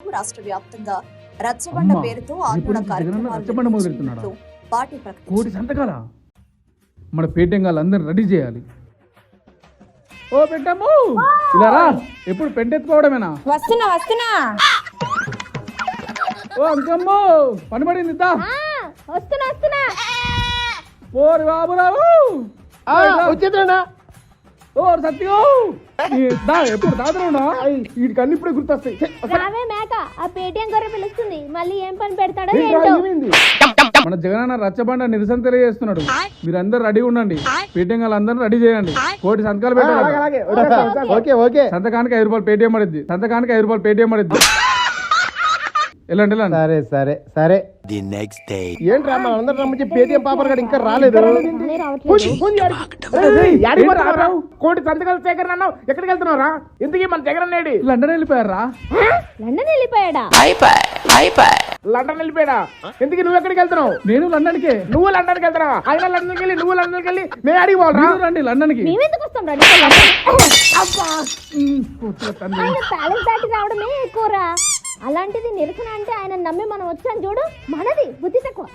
రాష్ట్ర వ్యాప్తంగా రచ్చబండ పేరుతో ఆందోళన కార్యక్రమాలు పార్టీ కోటి సంతకాల? మన అందరిని రెడీ చేయాలి. ఓ పెట్టమ్ము! ఇలా రా ఎప్పుడు పెంటెత్తుకోవడమేనా? వస్తున్నా వస్తున్నా. ఓ అంకమ్ము పని పడింది ఇద్దా వస్తున్నా వస్తున్నా. ఓరి బాబురావు! ఓ సత్యో! దా ఎప్పుడు అన్ని ఇప్పుడే గుర్తొస్తాయి. ఛే, అసలు రావే మేక ఆ పేటిఎం గొర్రె పిలుస్తుంది. మళ్ళీ ఏం పని పెడతాడో ఏంటో? మన జగనన్న రచ్చబండ నిరసన తెలియజేస్తున్నాడు. మీరందరూ రెడీ ఉండండి. పేటీఎం అందరూ రెడీ చేయండి. కోటి సంతకాలు పెట్టాలి ఓకే ఓకే సంతకానికి ఐదు రూపాయలు పేటీఎం పడిద్ది. సంతకానికి ఐదు రూపాయలు పేటీఎం పడిద్ది. వెళ్ళండి సరే సరే సరే. The next day. ఏంట్రా మన అందరం రమ్మని పేటిఎం పాపర్ గడు ఇంకా రాలేదు. నానే? కోటి సంతకాల సేకరణ అన్నావు. ఎక్కడికి వెళ్తున్నావురా? ఎందుకు మన జగన్ నేడి లండన్ వెళ్ళిపోయారా? లండన్ వెళ్ళిపోయాడా? లండన్ వెళ్ళిపోయాడా? ఎందుకు నువ్వు ఎక్కడికి వెళ్తున్నావు? నేను లండన్కే. నువ్వు లండన్కి వెళ్తున్నావా? ఆయన లండన్కి వెళ్ళి నువ్వు లండన్కి వెళ్ళి మేము అడిగి పోవాలరా? రండి మేమెందుకు వస్తాం లండన్? ఉమ్, కూర్చో తండ్రి. ఆయన ప్యాలెస్ దాటి రావడమే ఎక్కువరా. అలాంటిది నిరసన అంటే ఆయన నమ్మి మనం వచ్చాం చూడు. మనది బుద్ధి తక్కువ.